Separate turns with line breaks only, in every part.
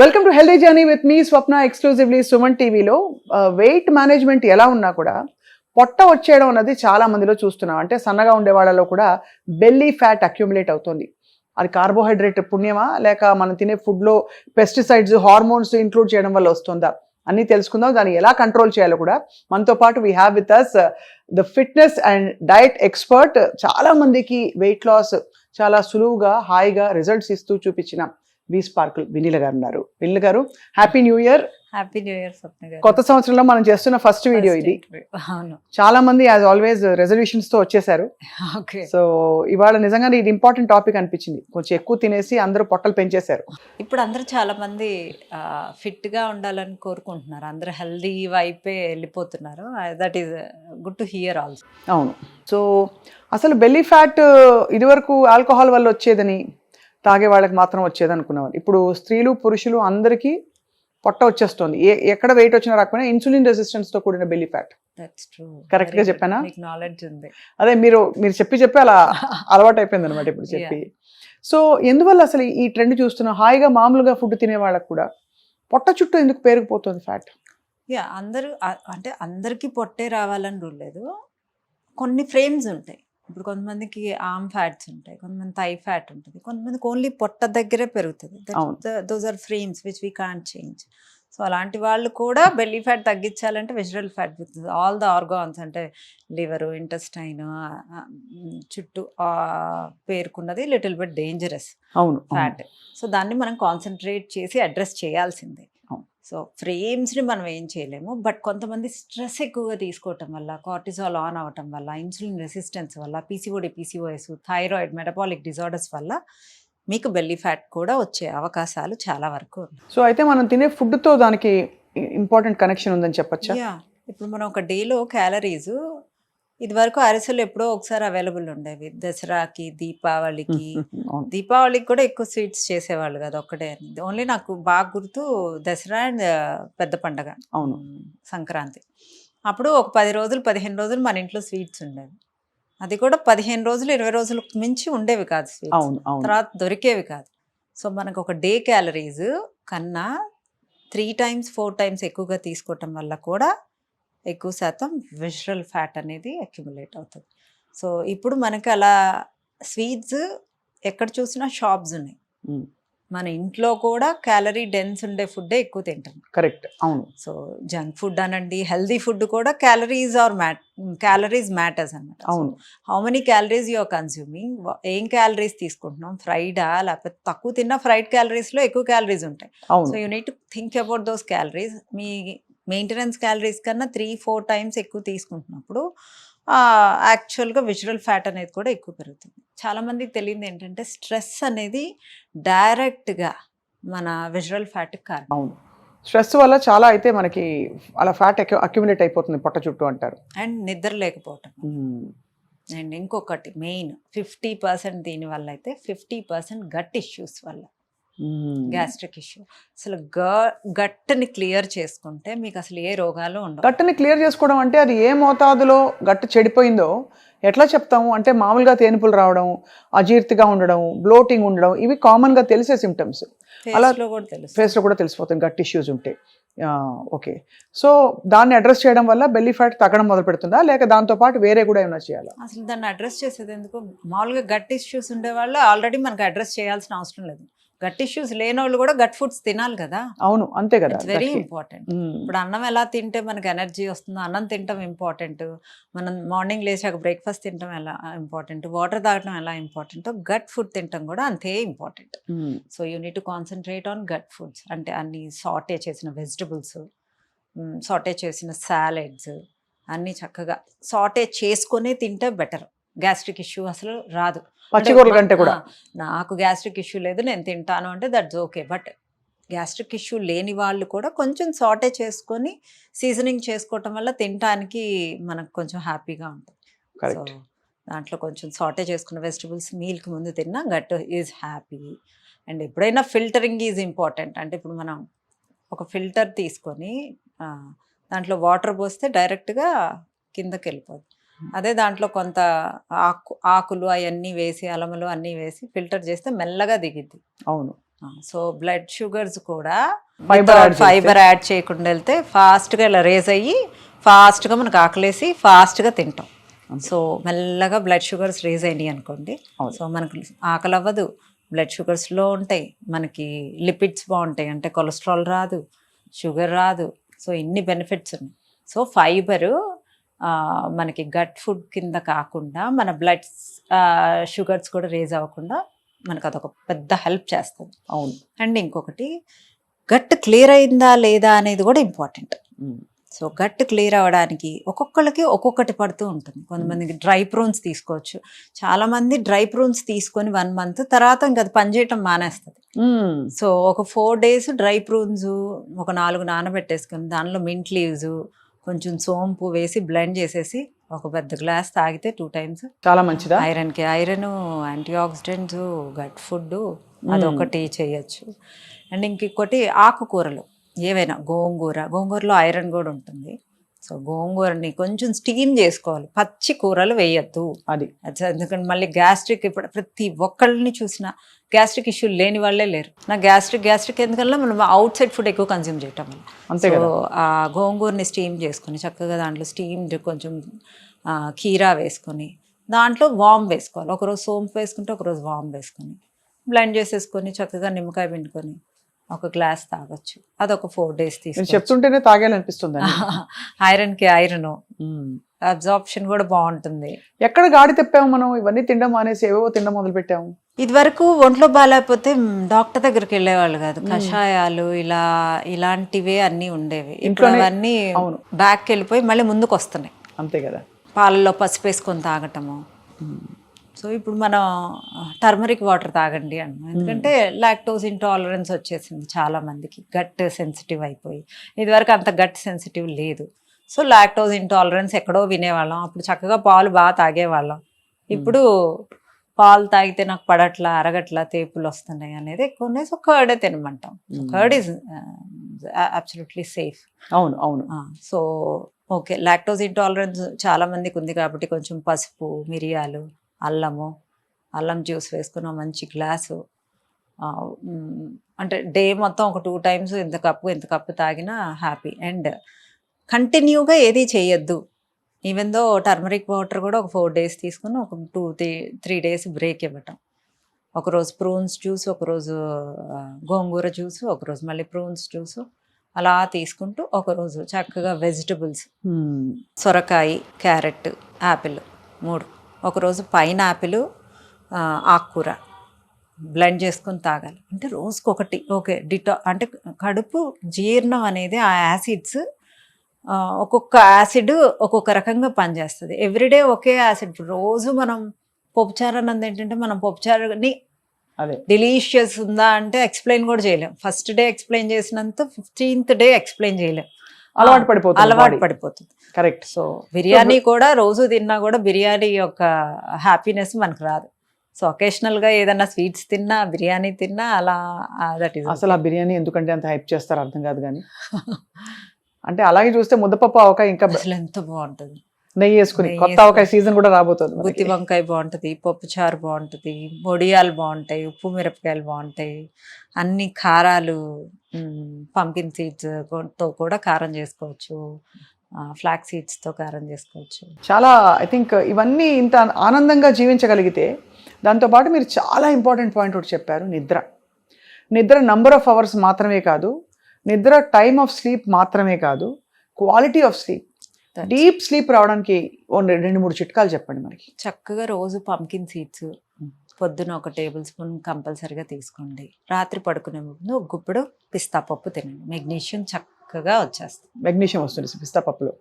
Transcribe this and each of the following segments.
Welcome to healthy journey with me Swapna exclusively Suman టీవీలో weight management ఎలా ఉన్నా కూడా పొట్ట వచ్చేయడం అన్నది చాలా మందిలో చూస్తున్నాం. అంటే సన్నగా ఉండే వాళ్ళలో కూడా బెల్లీ ఫ్యాట్ అక్యుములేట్ అవుతుంది. అది కార్బోహైడ్రేట్ పుణ్యమా? లేక మనం తినే ఫుడ్లో పెస్టిసైడ్స్ హార్మోన్స్ ఇంక్లూడ్ చేయడం వల్ల వస్తుందా? అన్నీ తెలుసుకుందాం. దాన్ని ఎలా కంట్రోల్ చేయాలో కూడా మనతో పాటు we have with us the fitness and diet expert చాలా మందికి వెయిట్ లాస్ చాలా సులువుగా హాయిగా రిజల్ట్స్ ఇస్తూ చూపించిన వి స్పార్కుల్ వినీల గారు ఉన్నారు. Vineela garu happy new year
happy new year
కొత్త సంవత్సరంలో మనం చేస్తున్న ఫస్ట్ వీడియో ఇది. చాలా మంది యాజ్ ఆల్వేస్ రెజల్యూషన్స్తో వచ్చేసారు సో ఇవాళ నిజంగానే ఇది ఇంపార్టెంట్ టాపిక్ అనిపించింది. కొంచెం ఎక్కువ తినేసి అందరూ పొట్టలు పెంచేశారు.
ఇప్పుడు అందరూ చాలా మంది ఫిట్గా ఉండాలని కోరుకుంటున్నారు. అందరూ హెల్దీ వైపే వెళ్ళిపోతున్నారు. That is good to hear also
అవును. సో అసలు బెల్లీ ఫ్యాట్ ఇదివరకు ఆల్కహాల్ వల్ల వచ్చేదని తాగే వాళ్ళకి మాత్రం వచ్చేది అనుకునేవారు ఇప్పుడు స్త్రీలు పురుషులు అందరికీ పొట్ట వచ్చేస్తుంది. ఏ ఎక్కడ వెయిట్ వచ్చినా రాకపోయినా ఇన్సులిన్ రెసిస్టెన్స్తో కూడిన బెల్లీ ఫ్యాట్ Correct గా చెప్పానా?
నాలెడ్జ్ ఉంది.
అదే మీరు మీరు చెప్పి చెప్పి అలా అలవాటు అయిపోయింది అనమాట ఇప్పుడు చెప్పి. సో ఎందువల్ల అసలు ఈ ట్రెండ్ చూస్తున్నాం? హాయిగా మామూలుగా ఫుడ్ తినే వాళ్ళకి కూడా పొట్ట చుట్టూ ఎందుకు పేరుకుపోతుంది ఫ్యాట్
యా అందరూ అంటే అందరికీ పొట్టే రావాలని రూల్ లేదు. కొన్ని ఫ్రేమ్స్ ఉంటాయి. ఇప్పుడు కొంతమందికి ఆర్మ్ ఫ్యాట్స్ ఉంటాయి కొంతమంది థై ఫ్యాట్ ఉంటుంది కొంతమందికి ఓన్లీ పొట్ట దగ్గరే పెరుగుతుంది. Those are frames which we can't change so అలాంటి వాళ్ళు కూడా బెల్లీ ఫ్యాట్ తగ్గించాలంటే visceral fat all the organs అంటే లివరు ఇంటెస్టైన్ చుట్టూ పేరుకున్నది లిటిల్ బిట్ డేంజరస్
అవును.
ఫ్యాట్ సో దాన్ని మనం కాన్సన్ట్రేట్ చేసి అడ్రస్ చేయాల్సిందే. సో ఫ్రేమ్స్ని మనం ఏం చేయలేము. బట్ కొంతమంది స్ట్రెస్ ఎక్కువగా తీసుకోవటం వల్ల కార్టిజాల్ ఆన్ అవ్వటం వల్ల ఇన్సులిన్ రెసిస్టెన్స్ వల్ల PCOD PCOS thyroid metabolic disorders వల్ల మీకు బెల్లీ ఫ్యాట్ కూడా వచ్చే అవకాశాలు చాలా వరకు ఉన్నాయి.
సో అయితే మనం తినే food తో దానికి ఇంపార్టెంట్ కనెక్షన్ ఉందని చెప్పొచ్చా?
ఇప్పుడు మనం ఒక డేలో క్యాలరీస్ ఇది వరకు అరిసెలు ఎప్పుడో ఒకసారి అవైలబుల్ ఉండేవి. దసరాకి దీపావళికి. దీపావళికి కూడా ఎక్కువ స్వీట్స్ చేసేవాళ్ళు కదా ఒక్కటే ఓన్లీ నాకు బాగా గుర్తు దసరా అండ్ పెద్ద పండగ.
అవును.
సంక్రాంతి. అప్పుడు ఒక పది రోజులు పదిహేను రోజులు మన ఇంట్లో స్వీట్స్ ఉండేవి. అది కూడా పదిహేను రోజులు ఇరవై రోజులకు మించి ఉండేవి కాదు స్వీట్స్. తర్వాత దొరికేవి కాదు. సో మనకు ఒక డే క్యాలరీస్ కన్నా త్రీ టైమ్స్ ఫోర్ టైమ్స్ ఎక్కువగా తీసుకోవటం వల్ల కూడా ఎక్కువ శాతం విజరల్ ఫ్యాట్ అనేది అక్యుములేట్ అవుతుంది. సో ఇప్పుడు మనకి అలా స్వీట్స్ ఎక్కడ చూసినా షాప్స్ ఉన్నాయి. మన ఇంట్లో కూడా క్యాలరీ డెన్స్ ఉండే ఫుడ్డే ఎక్కువ తింటాం.
కరెక్ట్. అవును.
సో జంక్ ఫుడ్ అనండి హెల్దీ ఫుడ్ కూడా calories are mat calories matters అన్నమాట.
అవును.
How many calories you're consuming ఏం క్యాలరీస్ తీసుకుంటున్నాం? ఫ్రైడా? లేకపోతే తక్కువ తిన్న ఫ్రైడ్ క్యాలరీస్లో ఎక్కువ క్యాలరీస్ ఉంటాయి. So you need think about those calories. Me maintenance calories కన్నా త్రీ ఫోర్ టైమ్స్ ఎక్కువ తీసుకుంటున్నప్పుడు యాక్చువల్గా విజువల్ ఫ్యాట్ అనేది కూడా ఎక్కువ పెరుగుతుంది. చాలామందికి తెలియదు ఏంటంటే స్ట్రెస్ అనేది డైరెక్ట్గా మన విజువల్ ఫ్యాట్కి కారణం.
అవును. స్ట్రెస్ వల్ల చాలా అయితే మనకి అలా ఫ్యాట్ అక్యుములేట్ అయిపోతుంది పొట్ట చుట్టూ అంటారు.
అండ్ నిద్ర లేకపోవటం. అండ్ ఇంకొకటి మెయిన్ ఫిఫ్టీ పర్సెంట్ దీనివల్ల అయితే ఫిఫ్టీ పర్సెంట్ గట్ ఇష్యూస్ వల్ల. Gastric issue. అసలు గ గట్ని క్లియర్ చేసుకుంటే మీకు అసలు ఏ రోగాలు ఉండవు.
గట్టుని క్లియర్ చేసుకోవడం అంటే అది ఏ మోతాదులో గట్టు చెడిపోయిందో ఎట్లా చెప్తాము? అంటే మామూలుగా తేనుపులు రావడం అజీర్తిగా ఉండడం బ్లోటింగ్ ఉండడం ఇవి కామన్గా తెలిసే సిమ్టమ్స్ అలా-
ఫేస్లో కూడా తెలుసు.
ఫేస్లో కూడా తెలిసిపోతుంది గట్ ఇష్యూస్ ఉంటే. ఓకే. సో దాన్ని అడ్రస్ చేయడం వల్ల బెల్లీ ఫ్యాట్ తగ్గడం మొదలు పెడుతుందా? లేక దాంతో పాటు వేరే కూడా ఏమైనా చేయాలా?
అసలు దాన్ని అడ్రస్ చేసేది ఎందుకు? మామూలుగా గట్ ఇష్యూస్ ఉండే వాళ్ళు ఆల్రెడీ మనకి అడ్రస్ చేయాల్సిన అవసరం లేదు. గట్ ఇష్యూస్ లేని వాళ్ళు కూడా గట్ ఫుడ్స్ తినాలి కదా.
అవును అంతే కదా
వెరీ. ఇంపార్టెంట్. ఇప్పుడు అన్నం ఎలా తింటే మనకి ఎనర్జీ వస్తుందో అన్నం తినటం ఇంపార్టెంట్ మనం మార్నింగ్ లేచాక బ్రేక్ఫాస్ట్ తినటం ఎలా ఇంపార్టెంట్ వాటర్ తాగటం ఎలా ఇంపార్టెంట్ గట్ ఫుడ్ తినటం కూడా అంతే important. So you need to concentrate on gut foods అంటే అన్ని సాటే చేసిన వెజిటబుల్స్ సాటే చేసిన సాలెడ్స్ అన్నీ చక్కగా సాటే చేసుకొని తింటే బెటర్ గ్యాస్ట్రిక్ ఇష్యూ అసలు రాదు.
పచ్చికూరల కంటే కూడా.
నాకు గ్యాస్ట్రిక్ ఇష్యూ లేదు నేను తింటాను అంటే that's okay but gastric issue లేని వాళ్ళు కూడా కొంచెం సాటే చేసుకొని సీజనింగ్ చేసుకోవటం వల్ల తినటానికి మనకు కొంచెం హ్యాపీగా ఉంటుంది. సో దాంట్లో కొంచెం సాటే చేసుకున్న వెజిటబుల్స్ మీల్కి ముందు తిన్నా గట్ ఈజ్ హ్యాపీ అండ్ ఎప్పుడైనా ఫిల్టరింగ్ ఈజ్ ఇంపార్టెంట్ అంటే ఇప్పుడు మనం ఒక ఫిల్టర్ తీసుకొని దాంట్లో వాటర్ పోస్తే డైరెక్ట్గా కిందకి వెళ్ళిపోద్ది అదే దాంట్లో కొంత ఆకు ఆకులు అవన్నీ వేసి అలములు అన్నీ వేసి ఫిల్టర్ చేస్తే మెల్లగా దిగిద్ది.
అవును.
సో బ్లడ్ షుగర్స్ కూడా
చేస్తే?
ఫైబర్ యాడ్ చేయకుండా వెళ్తే ఫాస్ట్గా ఇలా రేజ్ అయ్యి ఫాస్ట్గా మనకు ఆకలేసి ఫాస్ట్గా తింటాం. సో మెల్లగా బ్లడ్ షుగర్స్ రేజ్ అయినాయి అనుకోండి. సో మనకు ఆకలి అవ్వదు బ్లడ్ షుగర్స్లో ఉంటాయి. మనకి లిపిడ్స్ బాగుంటాయి. అంటే కొలెస్ట్రాల్ రాదు షుగర్ రాదు. సో ఇన్ని బెనిఫిట్స్ ఉన్నాయి. సో ఫైబరు మనకి గట్ ఫుడ్ కింద కాకుండా మన బ్లడ్ షుగర్స్ కూడా రేజ్ అవ్వకుండా మనకు అదొక పెద్ద హెల్ప్ చేస్తుంది.
అవును.
అండ్ ఇంకొకటి గట్ క్లియర్ అయిందా లేదా అనేది కూడా ఇంపార్టెంట్. సో గట్ క్లియర్ అవ్వడానికి ఒక్కొక్కరికి ఒక్కొక్కటి పడుతూ ఉంటుంది. కొంతమందికి డ్రై ప్రూన్స్ తీసుకోవచ్చు. చాలా మంది డ్రై ప్రూన్స్ తీసుకొని వన్ మంత్ తర్వాత ఇంకా అది పనిచేయటం మానేస్తుంది. సో ఒక ఫోర్ డేస్ డ్రై ప్రూన్స్ ఒక నాలుగు నానబెట్టేసుకొని దానిలో మింట్ లీవ్స్ కొంచెం సోంపు వేసి బ్లెండ్ చేసేసి ఒక పెద్ద గ్లాస్ తాగితే టూ టైమ్స్.
చాలా మంచిదా?
ఐరన్కి iron antioxidants gut food అదొకటి చేయొచ్చు. అండ్ ఇంకొకటి ఆకుకూరలు. ఏవైనా గోంగూర. గోంగూరలో ఐరన్ కూడా ఉంటుంది. సో గోంగూరని కొంచెం స్టీమ్ చేసుకోవాలి. పచ్చి కూరలు వేయద్దు.
అది.
ఎందుకంటే మళ్ళీ గ్యాస్ట్రిక్ ఇప్పుడు ప్రతి ఒక్కళ్ళని చూసిన గ్యాస్ట్రిక్ ఇష్యూ లేని వాళ్ళే లేరు. నా గ్యాస్ట్రిక్ గ్యాస్ట్రిక్ ఎందుకన్నా మనం అవుట్ సైడ్ ఫుడ్ ఎక్కువ కన్జ్యూమ్ చేయటం వల్ల.
అంతే
ఆ గోంగూరని స్టీమ్ చేసుకొని చక్కగా దాంట్లో స్టీమ్డ్ కొంచెం కీరా వేసుకొని దాంట్లో వామ్ వేసుకోవాలి. ఒకరోజు సోంపు వేసుకుంటే ఒకరోజు వామ్ వేసుకొని బ్లెండ్ చేసేసుకొని చక్కగా నిమ్మకాయ పిండుకొని ఒక గ్లాస్ తాగొచ్చు. అదొక ఫోర్ డేస్ తీసుకోవచ్చు
చెప్తుంటేనే తాగేయాలనిపిస్తుంది
ఐరన్కి ఐరన్. అబ్జార్ప్షన్ కూడా బాగుంటుంది.
ఎక్కడ గాడి తెప్పాము మనం? ఇవన్నీ తినడం మానేసి ఏవేవో తినడం మొదలు పెట్టాము
ఇదివరకు ఒంట్లో బాగాలేకపోతే డాక్టర్ దగ్గరికి వెళ్ళేవాళ్ళు కాదు. కషాయాలు ఇలా ఇలాంటివే అన్నీ ఉండేవి. ఇప్పుడు అవన్నీ
అవును.
బ్యాక్ వెళ్ళిపోయి మళ్ళీ ముందుకు వస్తున్నాయి
అంతే కదా.
పాలల్లో పసుపు వేసుకొని తాగటము సో ఇప్పుడు మనం టర్మరిక్ వాటర్ తాగండి అన్నాం. ఎందుకంటే లాక్టోస్ ఇంటాలరెన్స్ వచ్చేసింది చాలా మందికి. గట్ సెన్సిటివ్ అయిపోయి. ఇదివరకు అంత గట్ సెన్సిటివ్ లేదు. సో లాక్టోస్ ఇంటాలరెన్స్ ఎక్కడో వినేవాళ్ళం. అప్పుడు చక్కగా పాలు బాగా తాగేవాళ్ళం. ఇప్పుడు పాలు తాగితే నాకు పడట్లా అరగట్లా తేపులు వస్తున్నాయి అనేది ఎక్కువ ఉన్నాయి సో కర్డే తినమంటాం. కర్డ్ ఈజ్ అబ్సల్యూట్లీ సేఫ్
అవును అవును.
So okay. లాక్టోజ్ ఇంటాలరెన్స్ చాలా మందికి ఉంది కాబట్టి కొంచెం పసుపు మిరియాలు అల్లము అల్లం జ్యూస్ వేసుకున్న మంచి గ్లాసు అంటే డే మొత్తం ఒక టూ టైమ్స్ ఇంత కప్పు ఇంత కప్పు తాగినా హ్యాపీ. అండ్ కంటిన్యూగా ఏది చేయొద్దు. ఈవెన్ దో టర్మరిక్ వాటర్ కూడా ఒక ఫోర్ డేస్ తీసుకుని ఒక two three three days break ఇవ్వటం. ఒకరోజు ప్రూన్స్ జ్యూస్ ఒకరోజు గోంగూర జ్యూస్ ఒకరోజు మళ్ళీ ప్రూన్స్ జ్యూస్ అలా తీసుకుంటూ ఒకరోజు చక్కగా వెజిటబుల్స్
ఉమ్.
సొరకాయ క్యారెట్ యాపిల్ మూడు. ఒకరోజు పైన యాపిల్ ఆకుకూర బ్లెండ్ చేసుకొని తాగాలి. అంటే రోజుకి ఒకటి ఓకే డిటా అంటే కడుపు జీర్ణం అనేది ఆ యాసిడ్స్ ఒక్కొక్క యాసిడ్ ఒక్కొక్క రకంగా పనిచేస్తుంది. ఎవ్రీడే ఒకే యాసిడ్. రోజు మనం పప్పుచారు అన్నది ఏంటంటే మనం పప్పుచారుని
అదే.
డిలీషియస్ ఉందా అంటే ఎక్స్ప్లెయిన్ కూడా చేయలేం. ఫస్ట్ డే ఎక్స్ప్లెయిన్ చేసినంత ఫిఫ్టీన్త్ డే ఎక్స్ప్లెయిన్ చేయలేం.
అలవాటు పడిపోతుంది
అలవాటు పడిపోతుంది.
కరెక్ట్
సో బిర్యానీ కూడా రోజు తిన్నా కూడా బిర్యానీ యొక్క హ్యాపీనెస్ మనకు రాదు. సో ఒకేషనల్గా ఏదైనా స్వీట్స్ తిన్నా బిర్యానీ తిన్నా అలా దట్ ఈస్
అసలు ఆ బిర్యానీ ఎందుకంటే అంత హైప్ చేస్తారు అర్థం కాదు కానీ? అంటే అలాగే చూస్తే ముద్దపప్పు ఆవకాయ ఇంకా
అసలు ఎంత బాగుంటుంది.
నెయ్యి వేసుకుని. కొత్త. ఆవకాయ సీజన్ కూడా రాబోతుంది.
గుత్తి వంకాయ బాగుంటుంది పప్పు చారు బాగుంటుంది వడియాలు బాగుంటాయి ఉప్పు మిరపకాయలు బాగుంటాయి. అన్ని కారాలు పంకిన్ సీడ్స్తో కూడా కారం చేసుకోవచ్చు. ఫ్లాక్ సీడ్స్తో కారం చేసుకోవచ్చు.
చాలా ఐ థింక్ ఇవన్నీ ఇంత ఆనందంగా జీవించగలిగితే దాంతోపాటు మీరు చాలా ఇంపార్టెంట్ పాయింట్ ఒకటి చెప్పారు నిద్ర. నిద్ర నంబర్ ఆఫ్ అవర్స్ మాత్రమే కాదు నిద్ర టైమ్ ఆఫ్ స్లీప్ మాత్రమే కాదు quality of sleep deep sleep రావడానికి రెండు మూడు చిట్కాలు చెప్పండి మనకి
చక్కగా రోజు పంకిన్ సీడ్స్ పొద్దున ఒక టేబుల్ స్పూన్ కంపల్సరిగా తీసుకోండి. రాత్రి పడుకునే ముందు ఒక గుప్పుడు పిస్తా పప్పు తినండి. మెగ్నీషియం చక్కగా వచ్చేస్తుంది.
మెగ్నీషియం వస్తుంది పిస్తా పప్పులో.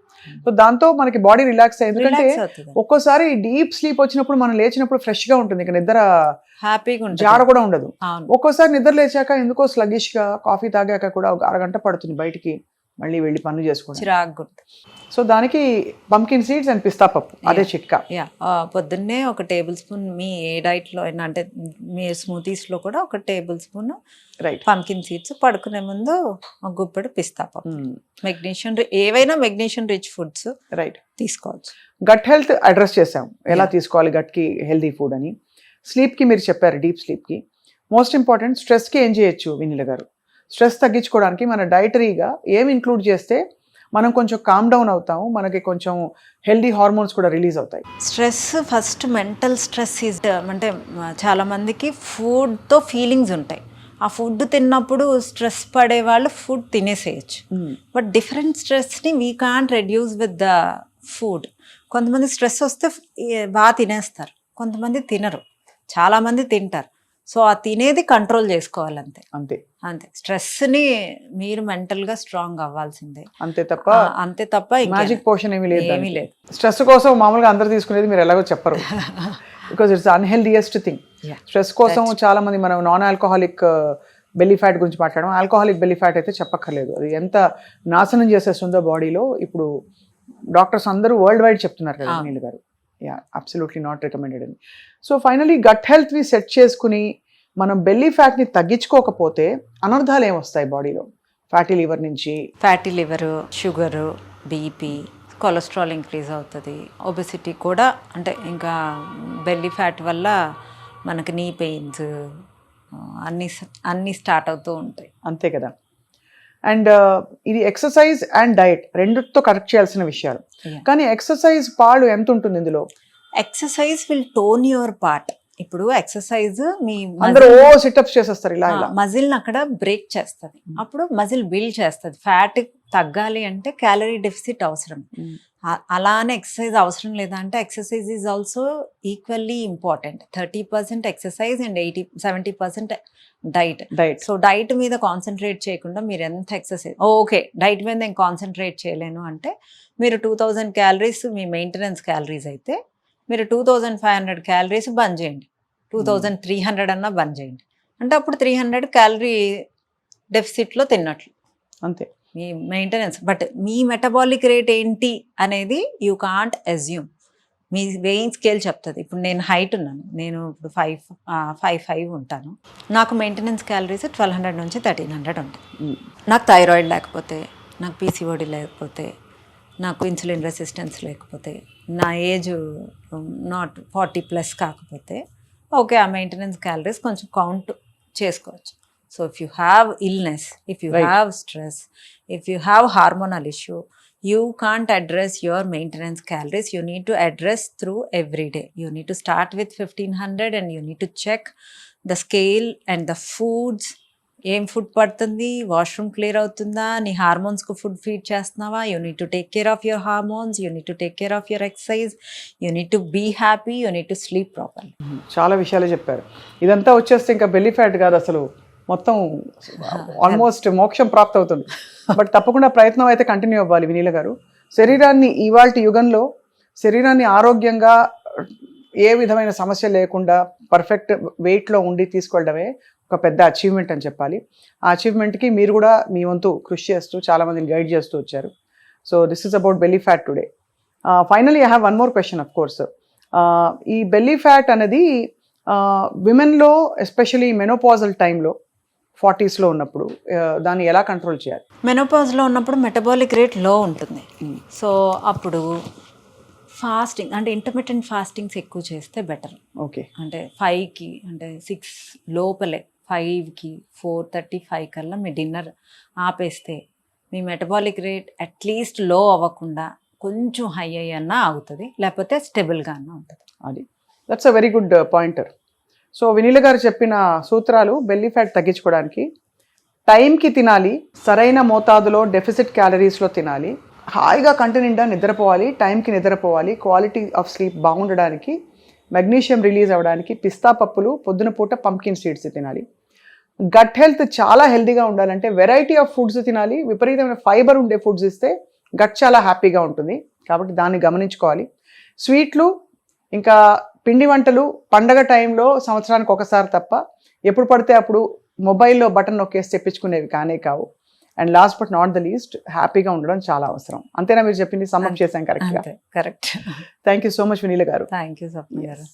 సో దాంతో మనకి బాడీ రిలాక్స్ అయ్యి ఎందుకంటే
రిలాక్స్ అవుతుంది.
ఒక్కోసారి డీప్ స్లీప్ వచ్చినప్పుడు మనం లేచినప్పుడు ఫ్రెష్గా ఉంటుంది. ఇక నిద్ర
హ్యాపీగా
జాడ
ఉంటుంది.
కూడా ఉండదు. ఒక్కోసారి నిద్ర లేచాక ఎందుకో స్లగిష్గా కాఫీ తాగాక కూడా ఒక అరగంట పడుతుంది బయటికి. మళ్ళీ వెళ్ళి పనులు చేసుకోవడం సో దానికి పంకిన్ సీడ్స్ అండ్ పిస్తా పప్పు అదే చిట్కా.
యా పొద్దున్నే ఒక టేబుల్ స్పూన్ మీ ఏ డైట్లో అయినా అంటే మీ స్మూతీస్లో కూడా ఒక tablespoon
right
pumpkin seeds పడుకునే ముందు ఒక గుప్పెడు పిస్తా పప్పు. మెగ్నీషియం ఏవైనా మెగ్నీషియం రిచ్ ఫుడ్స్
రైట్
తీసుకోవచ్చు.
గట్ హెల్త్ అడ్రస్ చేసాం ఎలా. తీసుకోవాలి gut కి హెల్దీ ఫుడ్ అని. Sleep కి మీరు చెప్పారు డీప్కి. మోస్ట్ ఇంపార్టెంట్ స్ట్రెస్కి ఏం చేయొచ్చు వినీల గారు? స్ట్రెస్ తగ్గించుకోవడానికి మన డైటరీగా ఏం ఇంక్లూడ్ చేస్తే మనం కొంచెం కామ్ డౌన్ అవుతాము మనకి కొంచెం హెల్దీ హార్మోన్స్ కూడా రిలీజ్ అవుతాయి.
Stress first mental stress is అంటే మ- చాలా మందికి ఫుడ్తో ఫీలింగ్స్ ఉంటాయి. ఆ ఫుడ్ తిన్నప్పుడు స్ట్రెస్ పడే వాళ్ళు ఫుడ్ తినేసేయచ్చు. బట్ డిఫరెంట్ స్ట్రెస్ని we can't reduce with the food. కొంతమంది స్ట్రెస్ వస్తే బాగా తినేస్తారు. కొంతమంది తినరు. చాలామంది తింటారు. సో ఆ తినేది కంట్రోల్ చేసుకోవాలంతే.
అంతే.
అంతే. స్ట్రెస్ని మీరు మెంటల్గా స్ట్రాంగ్ అవ్వాల్సిందే.
అంతే తప్ప
అంతే తప్ప
మ్యాజిక్ పోషన్ ఏమీ లేదు
ఏమీ. లేదు.
స్ట్రెస్ కోసం మామూలుగా అందరు తీసుకునేది మీరు ఎలాగో చెప్పరు. Because it's unhealthiest thing. Stress కోసం చాలా మంది మనం నాన్ ఆల్కహాలిక్ బెల్లీ ఫ్యాట్ గురించి మాట్లాడడం ఆల్కహాలిక్ బెల్లీ ఫ్యాట్ అయితే చెప్పక్కర్లేదు. అది ఎంత నాశనం చేసేస్తుందో బాడీలో ఇప్పుడు డాక్టర్స్ అందరూ వరల్డ్ వైడ్ చెప్తున్నారు కదా. నీళ్ళు గారు. యా అబ్సల్యూట్లీ నాట్ రికమెండెడ్ అని. సో ఫైనలీ గట్ హెల్త్ని సెట్ చేసుకుని మనం బెల్లీ ఫ్యాట్ని తగ్గించుకోకపోతే అనర్థాలు ఏమొస్తాయి బాడీలో? ఫ్యాటీ లివర్ నుంచి?
Fatty liver sugar BP cholesterol increase అవుతుంది. ఒబెసిటీ కూడా అంటే ఇంకా బెల్లీ ఫ్యాట్ వల్ల మనకి నీ పెయిన్స్ అన్నీ అన్నీ స్టార్ట్ అవుతూ ఉంటాయి.
అంతే కదా. అండ్ ఇది ఎక్సర్సైజ్ అండ్ డైట్ రెండిటితో కరెక్ట్ చేయాల్సిన విషయాలు. కానీ ఎక్సర్సైజ్ పాడు ఎంత ఉంటుంది ఇందులో?
Exercise will tone your part ఇప్పుడు ఎక్సర్సైజ్ మీ
అందరూ సిటప్స్ చేసేస్తారు ఇలా
మజిల్ అక్కడ బ్రేక్ చేస్తుంది. అప్పుడు మజిల్ బిల్డ్ చేస్తుంది. ఫ్యాట్ తగ్గాలి అంటే క్యాలరీ డెఫిసిట్ అవసరం. అలానే ఎక్సర్సైజ్ అవసరం లేదా అంటే exercise is also equally important thirty percent exercise and eighty seventy percent diet
diet
so diet మీద కాన్సన్ట్రేట్ చేయకుండా మీరు ఎంత ఎక్సర్సైజ్ ఓకే డైట్ మీద నేను కాన్సన్ట్రేట్ చేయలేను అంటే మీరు టూ థౌజండ్ క్యాలరీస్ మీ మెయింటెనెన్స్ క్యాలరీస్ అయితే మీరు two thousand five hundred calories బంద్ చేయండి. టూ థౌజండ్ త్రీ హండ్రెడ్ అన్నా బంద్ చేయండి. అంటే అప్పుడు త్రీ హండ్రెడ్ క్యాలరీ డెఫిసిట్లో తిన్నట్లు.
అంతే.
మీ మెయింటెనెన్స్ బట్ మీ మెటబాలిక్ రేట్ ఏంటి అనేది యూ కాంట్ అజ్యూమ్ మీ వెయింగ్ స్కేల్ చెప్తుంది. ఇప్పుడు నేను హైట్ ఉన్నాను. నేను ఇప్పుడు ఫైవ్ ఫైవ్ ఫైవ్ ఉంటాను. నాకు మెయింటెనెన్స్ క్యాలరీస్ ట్వెల్వ్ హండ్రెడ్ నుంచి థర్టీన్ హండ్రెడ్
Mm.
నాకు థైరాయిడ్ లేకపోతే నాకు పీసీఓడి లేకపోతే నాకు ఇన్సులిన్ రెసిస్టెన్స్ లేకపోతే నా ఏజ్ నాట్ ఫార్టీ ప్లస్ కాకపోతే ఓకే ఆ మెయింటెనెన్స్ క్యాలరీస్ కొంచెం కౌంట్ చేసుకోవచ్చు so if you have illness if you. Have stress if you have hormonal issue you can't address your maintenance calories you need to address through every day you need to start with 1500 and you need to check the scale and the foods ఏం food పడుతుంది? Washroom clear అవుతుందా? నీ హార్మోన్స్కు food feed చేస్తున్నావా? You need to take care of your hormones you need to take care of your exercise you need to be happy you need to sleep properly.
చాలా విషయాలు చెప్పారు. ఇదంతా వచ్చేస్తే ఇంకా బెల్లీ ఫ్యాట్ కాదు అసలు. మొత్తం ఆల్మోస్ట్ మోక్షం ప్రాప్తి అవుతుంది. బట్ తప్పకుండా ప్రయత్నం అయితే కంటిన్యూ అవ్వాలి వినీల గారు. శరీరాన్ని ఇవాళ యుగంలో శరీరాన్ని ఆరోగ్యంగా ఏ విధమైన సమస్య లేకుండా పర్ఫెక్ట్ వెయిట్లో ఉండి తీసుకెళ్ళడమే ఒక పెద్ద అచీవ్మెంట్ అని చెప్పాలి. ఆ అచీవ్మెంట్కి మీరు కూడా మీ వంతు కృషి చేస్తూ చాలా మందిని గైడ్ చేస్తూ వచ్చారు. So this is about belly fat today finally I have one more question of course ఈ బెల్లీ ఫ్యాట్ అనేది విమెన్లో ఎస్పెషలీ మెనోపాజల్ టైంలో ఫార్టీస్లో ఉన్నప్పుడు uh, దాన్ని ఎలా కంట్రోల్ చేయాలి?
మెనోపాజ్లో ఉన్నప్పుడు మెటబాలిక్ రేట్లో ఉంటుంది. సో అప్పుడు ఫాస్టింగ్ అంటే ఇంటర్మీడియట్ ఫాస్టింగ్స్ ఎక్కువ చేస్తే బెటర్
ఓకే
అంటే ఫైవ్కి అంటే సిక్స్ లోపలే. ఫైవ్కి ఫోర్ థర్టీ ఫైవ్ కల్లా మీ డిన్నర్ ఆపేస్తే మీ మెటబాలిక్ రేట్ అట్లీస్ట్లో అవ్వకుండా కొంచెం హై అయ్యన్నా ఆగుతుంది లేకపోతే స్టెబుల్గా అన్నా ఉంటుంది.
అది. That's a very good pointer so Vineela garu చెప్పిన సూత్రాలు బెల్లీ ఫ్యాట్ తగ్గించుకోవడానికి టైంకి తినాలి సరైన మోతాదులో డెఫిసిట్ క్యాలరీస్లో తినాలి హాయిగా కంటి నిండా నిద్రపోవాలి టైంకి నిద్రపోవాలి క్వాలిటీ ఆఫ్ స్లీప్ బాగుండడానికి మెగ్నీషియం రిలీజ్ అవ్వడానికి పిస్తా పప్పులు పొద్దున పూట పంకిన్ సీడ్స్ తినాలి. గట్ హెల్త్ చాలా హెల్తీగా ఉండాలంటే వెరైటీ ఆఫ్ ఫుడ్స్ తినాలి. విపరీతమైన ఫైబర్ ఉండే ఫుడ్స్ ఇస్తే గట్ చాలా హ్యాపీగా ఉంటుంది. కాబట్టి దాన్ని గమనించుకోవాలి. స్వీట్లు ఇంకా పిండి వంటలు పండగ టైంలో సంవత్సరానికి ఒకసారి తప్ప ఎప్పుడు పడితే అప్పుడు మొబైల్లో బటన్ నొక్కేసి తెప్పించుకునేవి కానే కావు. And last but not the least హ్యాపీగా ఉండడం చాలా అవసరం. అంతేనా మీరు చెప్పింది? సమ్మప్ చేశాం కరెక్ట్గా
correct
thank you so much Vineela garu.
Thank you స్వప్న గారు.